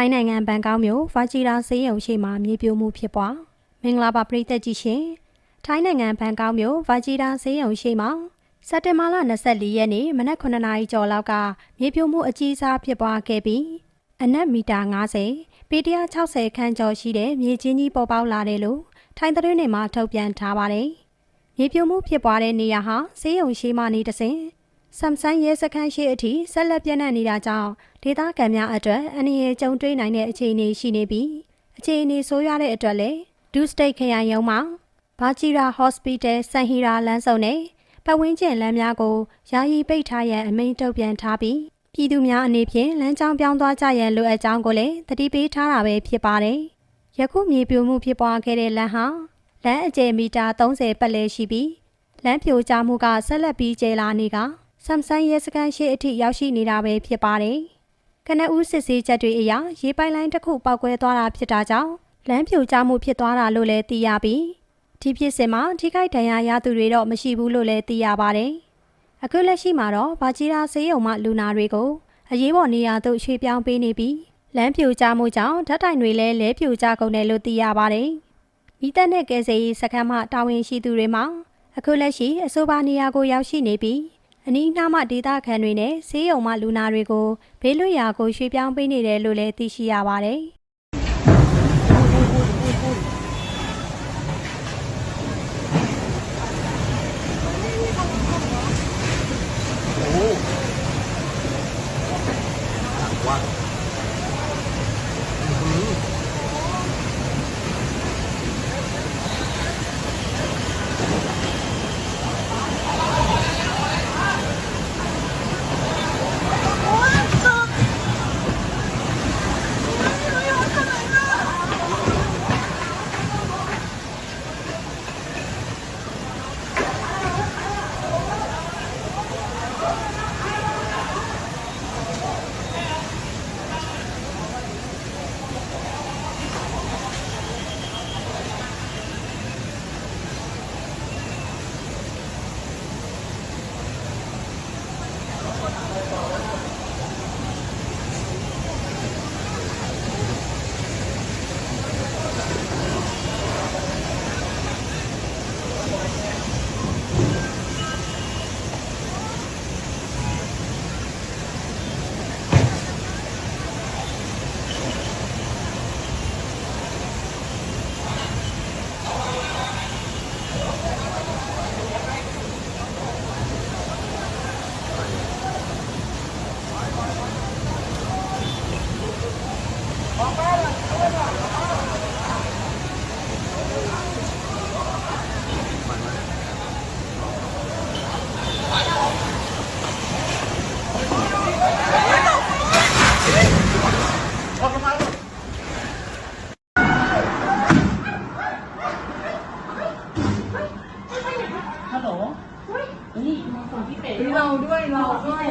ထိုင်းနိုင်ငံဘန်ကောက်မြို့ဗာဂျီရာဆေးရုံရှိမှမြေပြိုမှုဖြစ်ပွားမင်္ဂလာပါပရိသတ်ကြီးရှင်ထိုင်းနိုင်ငံဘန်ကောက်မြို့ဗာဂျီရာဆေးရုံရှိမှစက်တင်ဘာလ24ရက်နေ့မနက်9နာရီကျော်လောက်ကမြေပြိုမှုအကြီးစားဖြစ်ပွားခဲ့ပြီးအနက်မီတာ90ပေ160ခန့်ကျော်ရှိတဲ့မြေချင်းကြီးပေါ်ပေါက်လာတယ်လို့ထိုင်းသတင်းတွေမှာထုတ်ပြန်ထားပါတယ်မြေပြိုမှုဖြစ်ပွားတဲ့နေရာဟာဆေးရုံရှိမှနေတစဉ် ဆမ်ဆန်ရဲစခန်းရှိအထိဆက်လက်ပြန့်နှံ့နေတာကြောင့်ဒေသခံများအတွက်အန္တရာယ်ကြုံတွေ့နိုင်တဲ့အခြေအနေရှိနေပြီးအခြေအနေဆိုးရွားတဲ့အတွက်လည်းဒူးစတိတ်ခရိုင်ရုံးမှာဘာဂျီရာဟော့စပီတယ်ဆန်ဟီရာလမ်းစုံနဲ့ပတ်ဝန်းကျင်လမ်းများကိုယာယီပိတ်ထားရန်အမိန့်ထုတ်ပြန်ထားပြီးပြည်သူများအနေဖြင့်လမ်းကြောင်းပြောင်းသွားကြရန်လိုအပ်ကြောင်းကိုလည်းသတိပေးထားတာပဲဖြစ်ပါတယ်။ယခုမြေပြိုမှုဖြစ်ပွားခဲ့တဲ့လမ်းဟာလမ်းအကျယ်မီတာ30ပတ်လည်ရှိပြီးလမ်းပြိုကျမှုကဆက်လက်ပြီးကျဲလာနေက ဆမ်ဆန်ရဲစခန်းရှိအထိရောက်ရှိနေတာပဲဖြစ်ပါတယ်။ကနဦးစစ်ဆေးချက်တွေအရရေပိုက်လိုင်းတစ်ခုပောက်ကွဲသွားတာဖြစ်တာကြောင့်လမ်းပြိုကျမှုဖြစ်သွားတာလို့လည်းသိရပြီးဒီဖြစ်စဉ်မှာထိခိုက်ဒဏ်ရာရသူတွေတော့မရှိဘူးလို့လည်းသိရပါတယ်။အခုလက်ရှိမှာတော့ဗာဂျီရာဆေးရုံမှလူနာတွေကိုအရေးပေါ်နေရာသို့ရွှေ့ပြောင်းပေးနေပြီးလမ်းပြိုကျမှုကြောင့်ဓာတ်တိုင်တွေလည်းလဲပြိုကျကုန်တယ်လို့သိရပါတယ်။မိသက်နဲ့ကယ်ဆယ်ရေးစခန်းမှတာဝန်ရှိသူတွေမှအခုလက်ရှိအဆိုပါနေရာကိုရောက်ရှိနေပြီး အနီးနှားမှဒေသခံတွေနဲ့ဆေးရုံမှလူနာတွေကိုဘေးလွတ်ရာကိုရွှေ့ပြောင်းပေးနေတယ်လို့လည်းသိရှိရပါတယ်။ 네. เราด้วยเราด้วย